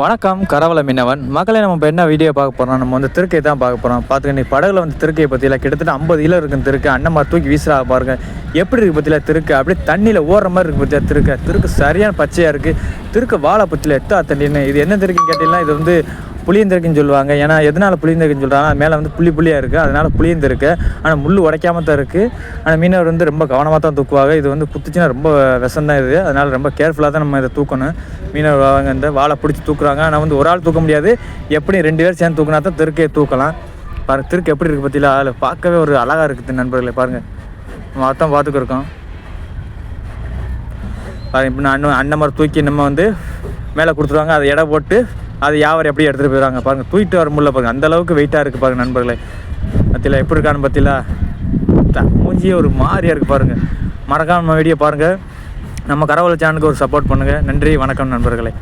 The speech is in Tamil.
வணக்கம் கரவல மீனவன். மக்களை நம்ம இப்போ என்ன வீடியோ பார்க்க போகிறோம் நம்ம வந்து திருக்கை தான் பார்க்க போகிறோம் பார்த்துக்க நீ படகுல வந்து திருக்கையை பற்றியில் கிட்டத்தட்ட ஐம்பது கிலோ இருக்கும் திருக்கு. அண்ணன் தூக்கி வீசுறா பாருங்க. எப்படி இருக்கு பற்றியில் திருக்கு? அப்படியே தண்ணியில் ஓடுற மாதிரி இருக்கு பற்றியா திருக்க. திருக்கு சரியான பச்சையாக இருக்குது திருக்கு வாழை பற்றியில் எத்தா தண்ணின்னு. இது என்ன திருக்குன்னு கேட்டீங்கன்னா இது வந்து புளியந்திருக்குன்னு சொல்லுவாங்க. ஏன்னா எதனால் புளியந்திருக்குன்னு சொல்கிறாங்க மேலே வந்து புள்ளி புள்ளியாக இருக்குது அதனால் புளியந்திருக்கு. ஆனால் முள் உடைக்காம தான் இருக்குது ஆனால் மீனவர் வந்து ரொம்ப கவனமாக தான் தூக்குவாங்க. இது வந்து குத்துச்சுன்னா ரொம்ப விஷம் தான் இது. அதனால் ரொம்ப கேர்ஃபுல்லாக தான் நம்ம இதை தூக்கணும். மீனவர் அவங்க இந்த வாழை பிடிச்சி தூக்குறாங்க. ஆனால் வந்து ஒரு ஆள் தூக்க முடியாது. எப்படி ரெண்டு பேர் சேர்ந்து தூக்கினா தான் திருக்கையை தூக்கலாம். பாரு திருக்கு எப்படி இருக்குது பற்றியில் அதில் பார்க்கவே ஒரு அழகாக இருக்குது நண்பர்களே பாருங்கள் மொத்தம் பார்த்துக்கிருக்கோம். பாருங்க இப்போ அண்ணன் அண்ணன் மாதிரி தூக்கி நம்ம வந்து மேலே கொடுத்துருவாங்க. அதை எடை போட்டு அது யாவர் எப்படி எடுத்துகிட்டு போயிடுவாங்க பாருங்கள் தூக்கிட்டு வர முடியல பாருங்கள் அந்தளவுக்கு வெயிட்டாக இருக்குது பாருங்கள் நண்பர்களே. பத்தியில் எப்படி இருக்கான்னு பத்தியில மூஞ்சியே ஒரு மாதிரியாக இருக்குது பாருங்கள் மறக்காமல் வீடியோ பாருங்கள் நம்ம கரவலை சேனலுக்கு ஒரு சப்போர்ட் பண்ணுங்கள் நன்றி வணக்கம் நண்பர்களே.